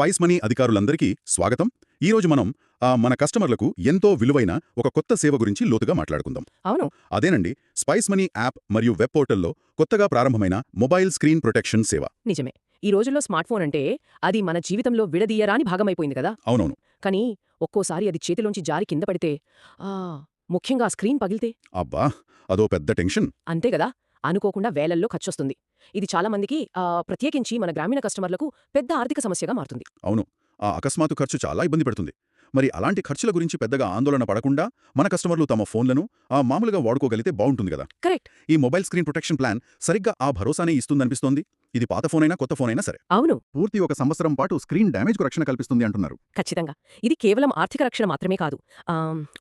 Spice money అధికారులందరికీ స్వాగతం. ఈరోజు మనం మన కస్టమర్లకు ఎంతో విలువైన ఒక కొత్త సేవ గురించి లోతుగా మాట్లాడుకుందాం. అవును. అదేనండి స్పైస్ మనీ యాప్ మరియు వెబ్ పోర్టల్లో కొత్తగా ప్రారంభమైన మొబైల్ స్క్రీన్ ప్రొటెక్షన్ సేవ. నిజమే. ఈ రోజుల్లో స్మార్ట్ ఫోన్ అంటే అది మన జీవితంలో విడదీయరాని భాగమైపోయింది కదా? అవునవును. కానీ ఒక్కోసారి అది చేతిలోంచి జారి కింద పడితే ఆ ముఖ్యంగా స్క్రీన్ పగిలితే. అబ్బా! అదో పెద్ద టెన్షన్. అంతే కదా? అనుకోకుండా వేలల్లో ఖర్చొస్తుంది. ఇది చాలా మందికి ఆ, ప్రత్యేకించి మన గ్రామీణ కస్టమర్లకు పెద్ద ఆర్థిక సమస్యగా మారుతుంది. అవును. ఆ అకస్మాత్తు ఖర్చు చాలా ఇబ్బంది పెడుతుంది. మరి అలాంటి ఖర్చుల గురించి పెద్దగా ఆందోళన పడకుండా మన కస్టమర్లు తమ ఫోన్లను ఆ మామూలుగా వాడుకోగలిగితే బాగుంటుంది కదా? కరెక్ట్. ఈ మొబైల్ స్క్రీన్ ప్రొటెక్షన్ ప్లాన్ సరిగ్గా ఆ భరోసానే ఇస్తుందనిపిస్తోంది? ఇది పాత ఫోనైనా కొత్త ఫోనైనా సరే. అవును. పూర్తి ఒక సంవత్సరం పాటు స్క్రీన్ డ్యామేజ్కు రక్షణ కల్పిస్తుంది అంటున్నారు. ఖచ్చితంగా. ఇది కేవలం ఆర్థిక రక్షణ మాత్రమే కాదు.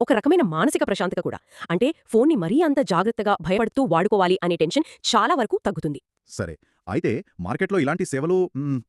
ఒక రకమైన మానసిక ప్రశాంతత కూడా. అంటే ఫోన్ని మరీ అంత జాగ్రత్తగా భయపడుతూ వాడుకోవాలి అనే టెన్షన్ చాలా వరకు తగ్గుతుంది. సరే. అయితే మార్కెట్లో ఇలాంటి సేవలు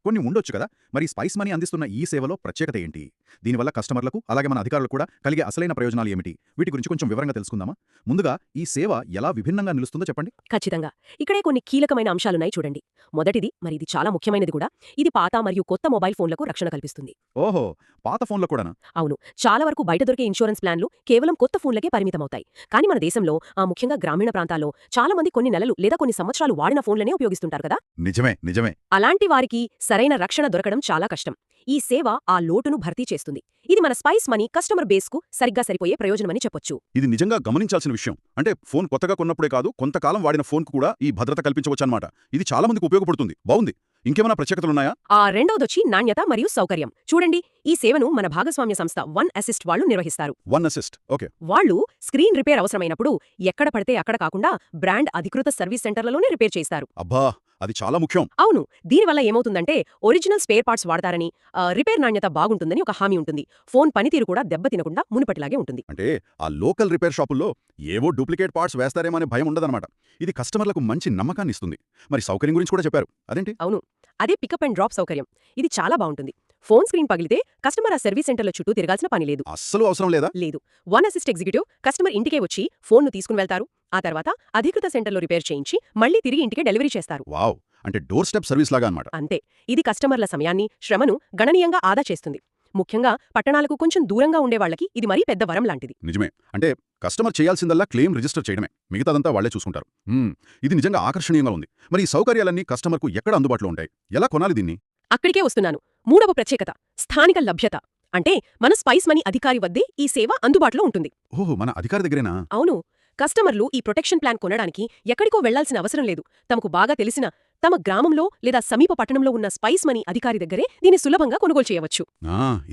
కొన్ని ఉండొచ్చు కదా. మరి స్పైస్ మనీ అందిస్తున్న ఈ సేవలో ప్రత్యేకత ఏంటి? దీనివల్ల కస్టమర్లకు అలాగే మన అధికారులకు కూడా కలిగే అసలైన ప్రయోజనాలు ఏమిటి? వీటి గురించి కొంచెం వివరంగా తెలుసుకుందామా? ముందుగా ఈ సేవ ఎలా విభిన్నంగా నిలుస్తుందో చెప్పండి. ఖచ్చితంగా. ఇక్కడే కొన్ని కీలకమైన అంశాలున్నాయి చూడండి. మొదటిది మరి ఇది చాలా ముఖ్యమైనది కూడా ఇది పాత మరియు కొత్త మొబైల్ ఫోన్లకు రక్షణ కల్పిస్తుంది. ఓహో పాత ఫోన్లో కూడానా? అవును. చాలా వరకు బయట దొరికే ఇన్సూరెన్స్ ప్లాన్లు కేవలం కొత్త ఫోన్లకే పరిమితమవుతాయి. కానీ మన దేశంలో ఆ ముఖ్యంగా గ్రామీణ ప్రాంతాల్లో చాలా మంది కొన్ని నెలలు లేదా కొన్ని సంవత్సరాలు వాడిన ఫోన్లనే ఉపయోగిస్తుంటారు కదా. నిజమే నిజమే. అలాంటి వారికి సరైన రక్షణ దొరకడం చాలా కష్టం. ఈ సేవ ఆ లోటును భర్తీ చేస్తుంది. ఇది మన స్పైస్ మనీ కస్టమర్ బేస్కు సరిగ్గా సరిపోయే ప్రయోజనమని చెప్పొచ్చు. ఇది నిజంగా గమనించాల్సిన విషయం. అంటే ఫోన్ కొత్తగా కొన్నప్పుడే కాదు కొంతకాలం వాడిన ఫోన్కు కూడా ఈ భద్రత కల్పించవచ్చన్నమాట. ఇది చాలా మందికి ఉపయోగపడుతుంది. బాగుంది ఇంకేమైనా ప్రత్యేకతలున్నాయా? ఆ రెండవదొచ్చి నాణ్యత మరియు సౌకర్యం. చూడండి ఈ సేవను మన భాగస్వామ్య సంస్థ వన్ అసిస్ట్ వాళ్ళు నిర్వహిస్తారు. One Assist. ఓకే. వాళ్ళు స్క్రీన్ రిపేర్ అవసరమైనప్పుడు ఎక్కడ పడితే అక్కడ కాకుండా బ్రాండ్ అధికృత సర్వీస్ సెంటర్లలోనే రిపేర్ చేస్తారు అబ్బా! అది చాలా ముఖ్యం. అవును. దీనివల్ల ఏమవుతుందంటే ఒరిజినల్ స్పేర్ పార్ట్స్ వాడతారని రిపేర్ నాణ్యత బాగుంటుందని ఒక హామీ ఉంటుంది. ఫోన్ పనితీరు కూడా దెబ్బతినకుండా మునుపటిలాగే ఉంటుంది. అంటే ఆ లోకల్ రిపేర్ షాపుల్లో ఏవో డూప్లికేట్ పార్ట్స్ వేస్తారేమో అనే భయం ఉండదన్నమాట. ఇది కస్టమర్లకు మంచి నమ్మకాన్ని ఇస్తుంది మరి సౌకర్యం గురించి కూడా చెప్పారు. అదేంటి? అవును. అదే పికప్ అండ్ డ్రాప్ సౌకర్యం. ఇది చాలా బాగుంటుంది. ఫోన్ స్క్రీన్ పగిలితే కస్టమర్ ఆ సర్వీస్ సెంటర్ల చుట్టూ తిరగాల్సిన పని లేదు. అస్సలు అవసరం లేదా? లేదు. వన్ అసిస్ట్ ఎగ్జిక్యూటివ్ కస్టమర్ ఇంటికే వచ్చి ఫోన్ను తీసుకుని వెళ్తారు. ఆ తర్వాత అధికృత సెంటర్లో రిపేర్ చేయించి మళ్ళీ తిరిగి ఇంటికే డెలివరీ చేస్తారు. వావ్! అంటే డోర్ స్టెప్ సర్వీస్ లాగా అన్నమాట. అంతే. ఇది కస్టమర్ల సమయాన్ని శ్రమను గణనీయంగా ఆదా చేస్తుంది. ముఖ్యంగా పట్టణాలకు కొంచెం దూరంగా ఉండే వాళ్ళకి ఇది మరీ పెద్ద వరం లాంటిది. నిజమే. అంటే కస్టమర్ చేయాల్సిందల్లా క్లెయిమ్ రిజిస్టర్ చేయడమే. మిగతాదంతా వాళ్ళే చూసుకుంటారు. ఇది నిజంగా ఆకర్షణీయంగా ఉంది. మరి ఈ సౌకర్యాలన్నీ కస్టమర్కు ఎక్కడ అందుబాటులో ఉంటాయి? ఎలా కొనాలి దీన్ని? అక్కడికే వస్తున్నాను. మూడవ ప్రత్యేకత స్థానిక లభ్యత. అంటే మన స్పైస్ మనీ అధికారి వద్దే ఈ సేవ అందుబాటులో ఉంటుంది. ఓహో మన అధికారి దగ్గరేనా? అవును. కస్టమర్లు ఈ ప్రొటెక్షన్ ప్లాన్ కొనడానికి ఎక్కడికో వెళ్ళాల్సిన అవసరం లేదు. తమకు బాగా తెలిసిన తమ గ్రామంలో లేదా సమీప పట్టణంలో ఉన్న స్పైస్ మనీ అధికారి దగ్గరే దీన్ని సులభంగా కొనుగోలు చేయవచ్చు.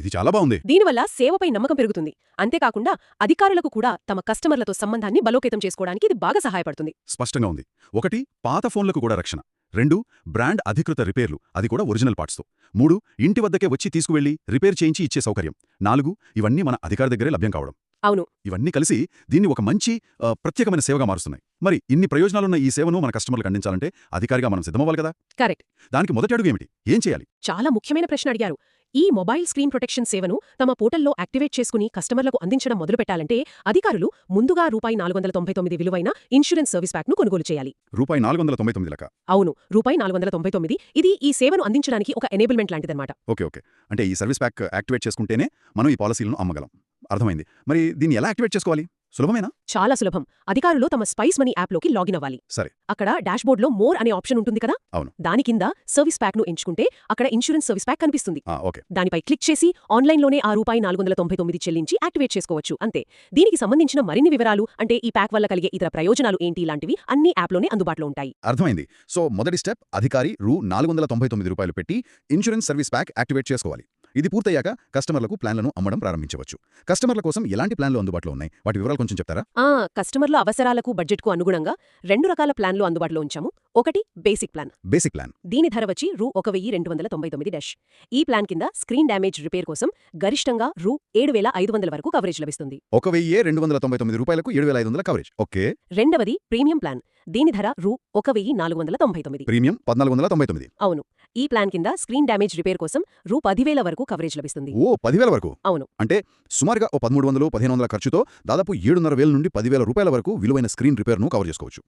ఇది చాలా బాగుంది. దీనివల్ల సేవపై నమ్మకం పెరుగుతుంది. అంతేకాకుండా అధికారులకు కూడా తమ కస్టమర్లతో సంబంధాన్ని బలోపేతం చేసుకోవడానికి ఇది బాగా సహాయపడుతుంది. స్పష్టంగా ఉంది. ఒకటి పాత ఫోన్లకు కూడా రక్షణ. రెండు బ్రాండ్ అధికృత రిపేర్లు అది కూడా ఒరిజినల్ పార్ట్స్తో. మూడు ఇంటి వద్దకే వచ్చి తీసుకువెళ్ళి రిపేర్ చేయించి ఇచ్చే సౌకర్యం. నాలుగు ఇవన్నీ మన అధికారి దగ్గరే లభ్యం కావడం. అవును. ఇవన్నీ కలిసి దీన్ని ఒక మంచి ప్రత్యేకమైన సేవగా మారుస్తున్నాయి. మరి ఇన్ని ప్రయోజనాలున్న ఈ సేవను మన కస్టమర్లకు అందించాలంటే అధికారిగా మనం సిద్ధమవ్వాలి కదా? కరెక్ట్. దానికి మొదటి అడుగు ఏమిటి? ఏం చేయాలి? చాలా ముఖ్యమైన ప్రశ్న అడిగారు. ఈ మొబైల్ స్క్రీన్ ప్రొటెక్షన్ సేవను తమ పోర్టల్లో యాక్టివేట్ చేసుకుని కస్టమర్లకు అందించడం మొదలుపెట్టాలంటే అధికారులు ముందుగా రూపాయి నాలుగు వందల తొంభై తొమ్మిది విలువైన ఇన్సూరెన్స్ సర్వీస్ ప్యాక్ను కొనుగోలు చేయాలి. రూపాయి నాలుగు వందల తొంభై తొమ్మిది అవును రూపాయి నాలుగు వందల తొంభై తొమ్మిది. ఇది ఈ సేవను అందించడానికి ఒక ఎనేబుల్మెంట్ లాంటిదన్నమాట. Okay okay. అంటే ఈ సర్వీస్ ప్యాక్ యాక్టివేట్ చేసుకుంటేనే మనం ఈ పాలసీలను అమ్మగలం. అర్థమైంది. మరి దీన్ని ఎలా యాక్టివేట్ చేసుకోవాలి? సులభమేనా? చాలా సులభం. అధికారులు తమ స్పైస్ మనీ యాప్లోకి లాగిన్ అవ్వాలి. సరే. అక్కడ డాష్బోర్డ్లో మోర్ అనే ఆప్షన్ ఉంటుంది కదా? అవును. దాని కింద సర్వీస్ ప్యాక్ను ఎంచుకుంటే అక్కడ ఇన్సూరెన్స్ సర్వీస్ ప్యాక్ కనిపిస్తుంది. దానిపై క్లిక్ చేసి ఆన్లైన్లోనే ఆ రూపాయి నాలుగు వందల తొంభై తొమ్మిది చెల్లించి యాక్టివేట్ చేసుకోవచ్చు. అంతే. దీనికి సంబంధించిన మరిన్ని వివరాలు అంటే ఈ ప్యాక్ వల్ల కలిగే ఇతర ప్రయోజనాలు ఏంటి ఇలాంటివి అన్ని యాప్లోనే అందుబాటులో ఉంటాయి. అర్థమైంది. సో మొదటి స్టెప్ అధికారి రూ నాలుగు వందల తొంభై తొమ్మిది రూపాయలు పెట్టి ఇన్సూరెన్స్ సర్వీస్ ప్యాక్ యాక్టివేట్ చేసుకోవాలి. ఇది పూర్తయ్యాక కస్టమర్లకు ప్లాన్లను అమ్మడం ప్రారంభించవచ్చు. కస్టమర్ల కోసం ఎలాంటి ప్లాన్లు అందుబాటులో ఉన్నాయి? వాటి వివరాలు కొంచెం చెప్తారా? ఆ కస్టమర్ల అవసరాలకు బడ్జెట్కు అనుగుణంగా రెండు రకాల ప్లాన్లు అందుబాటులో ఉంచాము. ఒకటి బేసిక్ ప్లాన్. Basic plan. దీని ధర వచ్చి రూ ఒక వెయ్యి రెండు వందల తొంభై తొమ్మిది డాష్. ఈ ప్లాన్ కింద స్క్రీన్ డ్యామేజ్ రిపేర్ కోసం గరిష్టంగా రూ ఏడు వేల ఐదు వందల వరకు కవరేజ్ లభిస్తుంది. ఒక వెయ్యి రెండు వందల తొంభై తొమ్మిది రూపాయలకు ఏడు వేల ఐదు వందల కవరేజ్. ఓకే. రెండవది ప్రీమియం ప్లాన్. దీని ధర రూ ఒక వెయ్యి నాలుగు వందల తొంభై తొమ్మిది. ప్రీమియం పద్నాలుగు వందల తొంభై తొమ్మిది. అవును. ఈ ప్లాన్ కింద స్క్రీన్ డ్యామేజ్ రిపేర్ కోసం రూ పదివేల వరకు కవరేజ్ లభిస్తుంది. ఓ పదివేల వరకు? అవును. అంటే సుమారుగా ఓ పదమూడు వందలు పదిహేను వందల ఖర్చుతో దాదాపు ఏడున్నర వేల నుండి పదివేల రూపాయల వరకు విలువైన స్క్రీన్ రిపేర్ను కవర్ చేసుకోవచ్చు.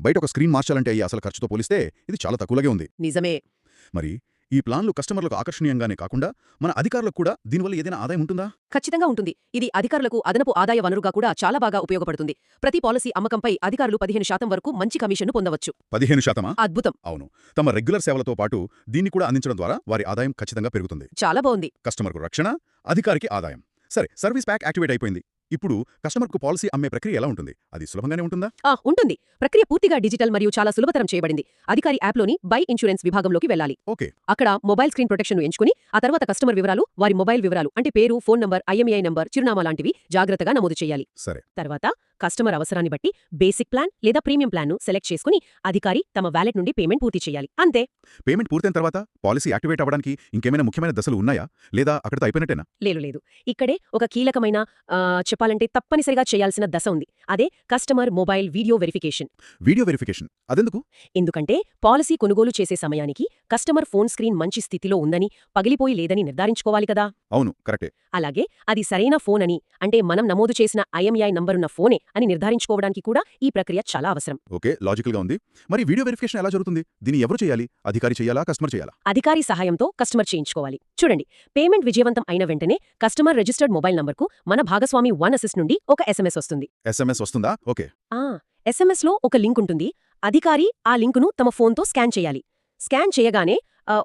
బయట ఒక స్క్రీన్ మార్చాలంటే అయ్యే అసలు ఖర్చుతో పోలిస్తే ఇది చాలా తక్కువలాగే ఉంది. నిజమే. మరి ఈ ప్లాన్లు కస్టమర్లకు ఆకర్షణీయంగానే కాకుండా మన అధికారులకు కూడా దీనివల్ల ఏదైనా ఆదాయం ఉంటుందా? ఖచ్చితంగా ఉంటుంది. ఇది అధికారులకు అదనపు ఆదాయ వనరుగా కూడా చాలా బాగా ఉపయోగపడుతుంది. ప్రతి పాలసీ అమ్మకంపై అధికారులు పదిహేను శాతం వరకు మంచి కమిషన్ను పొందవచ్చు. పదిహేను శాతమా? అద్భుతం. అవును. తమ రెగ్యులర్ సేవలతో పాటు దీన్ని కూడా అందించడం ద్వారా వారి ఆదాయం ఖచ్చితంగా పెరుగుతుంది. చాలా బాగుంది. కస్టమర్కు రక్షణ అధికారికి ఆదాయం. సరే సర్వీస్ ప్యాక్ యాక్టివేట్ అయిపోయింది. ఇప్పుడు కస్టమర్కు పాలసీ అమ్మే ప్రక్రియ ఎలా ఉంటుంది? అది సులభంగానే ఉంటుందా? ఆ ఉంటుంది. ప్రక్రియ పూర్తిగా డిజిటల్ మరియు చాలా సులభతరం చేయబడింది. అధికారి యాప్లోని బై ఇన్సూరెన్స్ విభాగంలోకి వెళ్ళాలి. ఓకే. అక్కడ మొబైల్ స్క్రీన్ ప్రొటెక్షన్ను ఎంచుకుని ఆ తర్వాత కస్టమర్ వివరాలు వారి మొబైల్ వివరాలు అంటే పేరు ఫోన్ నంబర్ ఐఎంఈఐ నంబర్ చిరునామా లాంటివి జాగ్రత్తగా నమోదు చేయాలి. సరే. తర్వాత కస్టమర్ అవసరాన్ని బట్టి బేసిక్ ప్లాన్ లేదా ప్రీమియం ప్లాన్ను సెలెక్ట్ చేసుకుని అధికారి తమ వ్యాలెట్ నుండి పేమెంట్ పూర్తి చేయాలి. అంతే. పేమెంట్ పూర్తయిన తర్వాత పాలసీ యాక్టివేట్ అవ్వడానికి ఇంకేమైనా ముఖ్యమైన దశలు ఉన్నాయా? లేదా అక్కడితో అయిపోయినట్టేనా? లేదు లేదు. ఇక్కడే ఒక కీలకమైన చెప్పాలంటే తప్పనిసరిగా చేయాల్సిన దశ ఉంది. అదే customer mobile video verification. Video verification. అదెందుకు? ఎందుకంటే పాలసీ కొనుగోలు చేసే సమయానికి కస్టమర్ ఫోన్ స్క్రీన్ మంచి స్థితిలో ఉందని పగిలిపోయి లేదని నిర్ధారించుకోవాలి కదా. అవును కరెక్టే. అలాగే అది సరైన ఫోన్ అని అంటే మనం నమోదు చేసిన ఐఎంఐ నంబరున్న ఫోనే అని నిర్ధారించుకోవడానికి కూడా ఈ ప్రక్రియ చాలా అవసరం. ఓకే లాజికల్గా ఉంది. మరి వీడియో వెరిఫికేషన్ ఎలా జరుగుతుంది? దీన్ని ఎవరు చేయాలి? అధికారి చేయాలా? కస్టమర్ చేయాలా? అధికారి సహాయంతో కస్టమర్ చేయించుకోవాలి. చూడండి పేమెంట్ విజయవంతం అయిన వెంటనే కస్టమర్ రిజిస్టర్డ్ మొబైల్ నంబర్కు మన భాగస్వామి వన్ అసిస్ట్ నుండి ఒక ఎస్ఎంఎస్ వస్తుంది. ఎస్ఎంఎస్ వస్తుందా? ఓకే. ఆ ఎస్ఎంఎస్లో ఒక లింక్ ఉంటుంది. అధికారి ఆ లింకును తమ ఫోన్తో స్కాన్ చేయాలి. స్కాన్ చేయగానే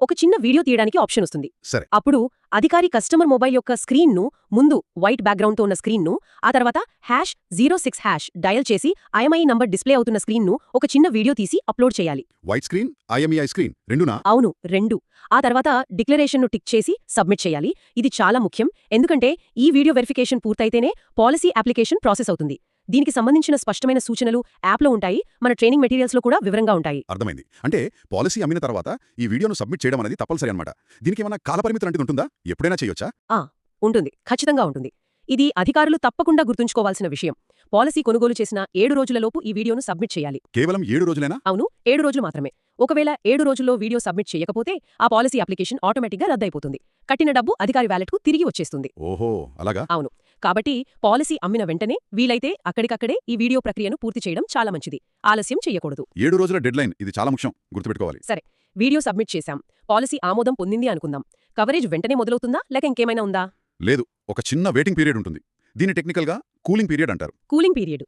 ఒక చిన్న వీడియో తీయడానికి ఆప్షన్ వస్తుంది. సరే. అప్పుడు అధికారి కస్టమర్ మొబైల్ యొక్క స్క్రీన్ను ముందు వైట్ బ్యాక్గ్రౌండ్తో ఉన్న స్క్రీన్ను ఆ తర్వాత hash zero six hash dial చేసి ఐఎంఐ నంబర్ డిస్ప్లే అవుతున్న స్క్రీన్ను ఒక చిన్న వీడియో తీసి అప్లోడ్ చేయాలి. వైట్ స్క్రీన్ ఐఎంఈఐ స్క్రీన్ రెండునా? అవును రెండు. ఆ తర్వాత డిక్లరేషన్ను టిక్ చేసి సబ్మిట్ చేయాలి. ఇది చాలా ముఖ్యం. ఎందుకంటే ఈ వీడియో వెరిఫికేషన్ పూర్తయితేనే పాలసీ అప్లికేషన్ ప్రాసెస్ అవుతుంది. దీనికి సంబంధించిన స్పష్టమైన సూచనలు యాప్లో ఉంటాయి. మన ట్రైనింగ్ మెటీరియల్స్లో కూడా వివరంగా ఉంటాయి. అర్థమైంది. అంటే పాలసీ అమ్మిన తర్వాత ఈ వీడియోను సబ్మిట్ చేయడం అనేది తప్పనిసరి అనమాట దీనికి ఏమైనా కాలపరిమితి లాంటిది ఉంటుందా? ఎప్పుడైనా చేయొచ్చా? ఉంటుంది. ఖచ్చితంగా ఉంటుంది. ఇది అధికారులు తప్పకుండా గుర్తుంచుకోవాల్సిన విషయం. పాలసీ కొనుగోలు చేసిన ఏడు రోజులలోపు ఈ వీడియోను సబ్మిట్ చేయాలి. కేవలం ఏడు రోజులైనా? అవును. ఏడు రోజులు మాత్రమే. ఒకవేళ ఏడు రోజుల్లో వీడియో సబ్మిట్ చేయకపోతే ఆ పాలసీ అప్లికేషన్ ఆటోమేటిక్గా రద్దయిపోతుంది కట్టిన డబ్బు అధికారి వ్యాలెట్కు తిరిగి వచ్చేస్తుంది. ఓహో! అలాగా? కాబట్టి పాలసీ అమ్మిన వెంటనే వీలైతే అక్కడికక్కడే ఈ వీడియో ప్రక్రియను పూర్తి చేయడం చాలా మంచిది. ఆలస్యం చేయకూడదు. ఏడు రోజుల డెడ్లైన్ ఇది చాలా ముఖ్యం. గుర్తుపెట్టుకోవాలి. వీడియో సబ్మిట్ చేశాం. పాలసీ ఆమోదం పొందింది అనుకుందాం. కవరేజ్ వెంటనే మొదలవుతుందా? లేక ఇంకేమైనా ఉందా? లేదు ఒక చిన్న వెయిటింగ్ పీరియడ్ ఉంటుంది. దీన్ని టెక్నికల్గా కూలింగ్ పీరియడ్ అంటారు. Cooling period.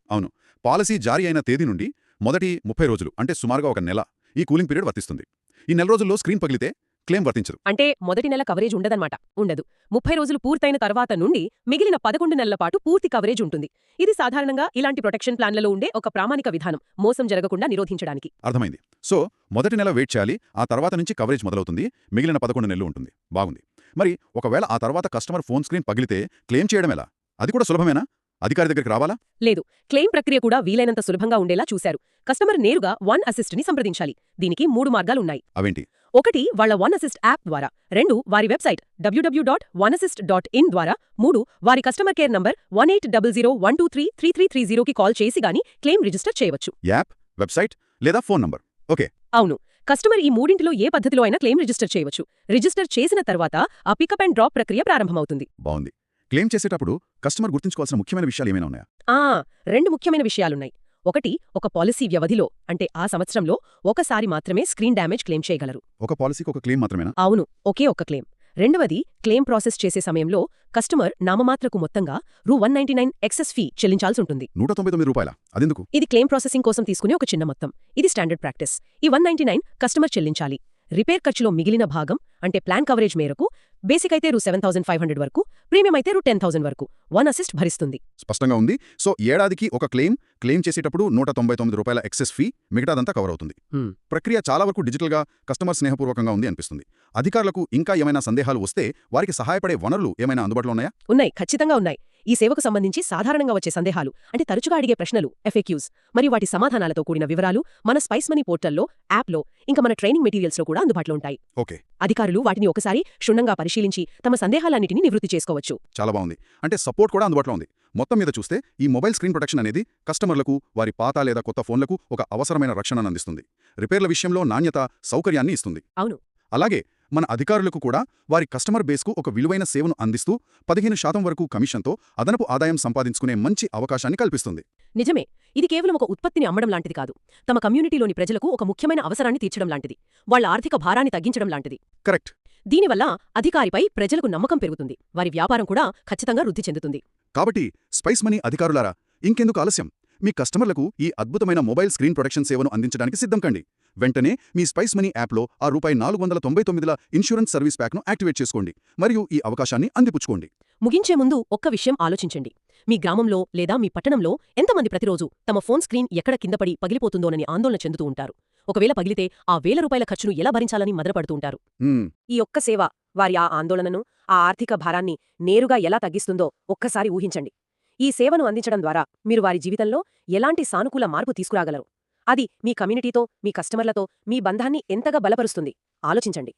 పాలసీ జారీ అయిన తేదీ నుండి మొదటి ముప్పై రోజులు అంటే సుమారుగా ఒక నెల ఈ కూలింగ్ పీరియడ్ వర్తిస్తుంది. ఈ నెల రోజుల్లో స్క్రీన్ పగిలితే క్లెయిమ్ వర్తించదు. అంటే మొదటి నెల కవరేజ్ ఉండదన్నమాట. ఉండదు. ముప్పై రోజులు పూర్తయిన తర్వాత నుండి మిగిలిన పదకొండు నెలల పాటు పూర్తి కవరేజ్ ఉంటుంది. ఇది సాధారణంగా ఇలాంటి ప్రొటెక్షన్ ప్లాన్లలో ఉండే ఒక ప్రామాణిక విధానం మోసం జరగకుండా నిరోధించడానికి. అర్థమైంది. సో మొదటి నెల వెయిట్ చేయాలి ఆ తర్వాత నుంచి కవరేజ్ మొదలవుతుంది మిగిలిన పదకొండు నెలలు ఉంటుంది. బాగుంది. మరి ఒకవేళ ఆ తర్వాత కస్టమర్ ఫోన్ స్క్రీన్ పగిలితే క్లెయిమ్ చేయడం ఎలా? అది కూడా సులభమేనా? అధికారి దగ్గరికి రావాలా? లేదు. క్లెయిమ్ ప్రక్రియ కూడా వీలైనంత సులభంగా ఉండేలా చూశారు. కస్టమర్ నేరుగా వన్ అసిస్ట్ని సంప్రదించాలి. దీనికి మూడు మార్గాలున్నాయి. అవేంటి? ఒకటి వాళ్ళ వన్ అసిస్ట్ యాప్ ద్వారా. రెండు వారి website WWW dot one assist dot in ద్వారా. మూడు వారి customer care number one eight double zero one two three three three three జీరోకి కాల్ చేసి గానీ క్లెయిమ్ రిజిస్టర్ చేయవచ్చు. యాప్ వెబ్సైట్ లేదా ఫోన్ నంబర్? అవును. కస్టమర్ ఈ మూడింటిలో ఏ పద్ధతిలో అయినా క్లెయిమ్ రిజిస్టర్ చేయవచ్చు. రిజిస్టర్ చేసిన తర్వాత ఆ పికప్ అండ్ డ్రాప్ ప్రక్రియ ప్రారంభమవుతుంది. బాగుంది క్లెయిమ్ చేసేటప్పుడు కస్టమర్ గుర్తుంచుకోవాల్సిన ముఖ్యమైన విషయాలు ఏమైనా ఉన్నాయా? ఆ రెండు ముఖ్యమైన విషయాలున్నాయి. ఒకటి ఒక పాలసీ వ్యవధిలో అంటే ఆ సంవత్సరంలో ఒకసారి మాత్రమే స్క్రీన్ డ్యామేజ్ క్లెయిమ్ చేయగలరు. ఒక పాలసీకి ఒక క్లెయిమ్ మాత్రమేనా? అవును ఒకే ఒక్క క్లెయిమ్. రెండవది క్లెయిమ్ ప్రాసెస్ చేసే సమయంలో కస్టమర్ నామమాత్రకు మొత్తంగా రూ one ninety nine excess fee చెల్లించాల్సి ఉంటుంది. నూట తొంభై తొమ్మిది రూపాయల? అదెందుకు? ఇది క్లెయిమ్ ప్రాసెసింగ్ కోసం తీసుకునే ఒక చిన్న మొత్తం. ఇది స్టాండర్డ్ ప్రాక్టీస్. ఈ వన్ నైన్టీ నైన్ కస్టమర్ చెల్లించాలి. రిపేర్ ఖర్చులో మిగిలిన భాగం అంటే ప్లాన్ కవరేజ్ మేరకు బేసిక్ అయితే రూ సెవెన్ థౌసండ్ ఫైవ్ హండ్రెడ్ వరకు ప్రీమియం అయితే రూ టెన్ థౌసండ్ వరకు వన్ అసిస్ట్ భరిస్తుంది. స్పష్టంగా ఉంది. సో ఏడాదికి ఒక క్లెయిమ్ క్లెయిమ్ చేసేటప్పుడు నూట తొంభై తొమ్మిది రూపాయల ఎక్సెస్ ఫీ మిగతాదంతా కవర్ అవుతుంది. ప్రక్రియ చాలా వరకు డిజిటల్గా కస్టమర్ స్నేహపూర్వకంగా ఉంది అనిపిస్తుంది. అధికారులకు ఇంకా ఏమైనా సందేహాలు వస్తే వారికి సహాయపడే వనరులు ఏమైనా అందుబాటులో ఉన్నాయా? ఉన్నాయి. ఖచ్చితంగా ఉన్నాయి. ఈ సేవకు సంబంధించి సాధారణంగా వచ్చే సందేహాలు అంటే తరచుగా అడిగే ప్రశ్నలు ఎఫ్ఏక్యూస్ మరియు వాటి సమాధానాలతో కూడిన వివరాలు మన స్పైస్ మనీ పోర్టల్లో యాప్లో ఇంకా మన ట్రైనింగ్ మెటీరియల్స్లో కూడా అందుబాటులో ఉంటాయి. ఓకే. అధికారులు వాటిని ఒకసారి క్షుణ్ణంగా పరిశీలించి తమ సందేహాలన్నిటినీ నివృత్తి చేసుకోవచ్చు. చాలా బాగుంది. అంటే సపోర్ట్ కూడా అందుబాటులో ఉంది. మొత్తం మీద చూస్తే ఈ మొబైల్ స్క్రీన్ ప్రొటెక్షన్ అనేది కస్టమర్లకు వారి పాత లేదా కొత్త ఫోన్లకు ఒక అవసరమైన రక్షణను అందిస్తుంది. రిపేర్ల విషయంలో నాణ్యత సౌకర్యాన్ని ఇస్తుంది. అవును. అలాగే మన అధికారులకు కూడా వారి కస్టమర్ బేస్కు ఒక విలువైన సేవను అందిస్తూ పదిహేను శాతం వరకు కమిషన్తో అదనపు ఆదాయం సంపాదించుకునే మంచి అవకాశాన్ని కల్పిస్తుంది. నిజమే. ఇది కేవలం ఒక ఉత్పత్తిని అమ్మడం లాంటిది కాదు. తమ కమ్యూనిటీలోని ప్రజలకు ఒక ముఖ్యమైన అవసరాన్ని తీర్చడం లాంటిది. వాళ్ళ ఆర్థిక భారాన్ని తగ్గించడం లాంటిది. కరెక్ట్. దీనివల్ల అధికారిపై ప్రజలకు నమ్మకం పెరుగుతుంది. వారి వ్యాపారం కూడా ఖచ్చితంగా వృద్ధి చెందుతుంది. కాబట్టి స్పైస్ మనీ అధికారులారా ఇంకెందుకు ఆలస్యం? మీ కస్టమర్లకు ఈ అద్భుతమైన మొబైల్ స్క్రీన్ ప్రొటెక్షన్ సేవను అందించడానికి సిద్ధం కండి. వెంటనే మీ స్పైస్ మనీ యాప్లో ఆ రూపాయి నాలుగు వందల తొంభై తొమ్మిదిల ఇన్సూరెన్స్ సర్వీస్ ప్యాక్ను యాక్టివేట్ చేసుకోండి. మరియు ఈ అవకాశాన్ని అందిపుచ్చుకోండి. ముగించే ముందు ఒక్క విషయం ఆలోచించండి. మీ గ్రామంలో లేదా మీ పట్టణంలో ఎంతమంది ప్రతిరోజు తమ ఫోన్ స్క్రీన్ ఎక్కడ కిందపడి పగిలిపోతుందోనని ఆందోళన చెందుతూ ఉంటారు. ఒకవేళ పగిలితే ఆ వేల రూపాయల ఖర్చును ఎలా భరించాలని హ్మ్, ఈ ఒక్క సేవ వారి ఆ ఆందోళనను ఆ ఆర్థిక భారాన్ని నేరుగా ఎలా తగ్గిస్తుందో ఒక్కసారి ఊహించండి. ఈ సేవను అందించడం ద్వారా మీరు వారి జీవితంలో ఎలాంటి సానుకూల మార్పు తీసుకురాగలరు? అది మీ కమ్యూనిటీతో మీ కస్టమర్లతో మీ బంధాన్ని ఎంతగా బలపరుస్తుంది? ఆలోచించండి.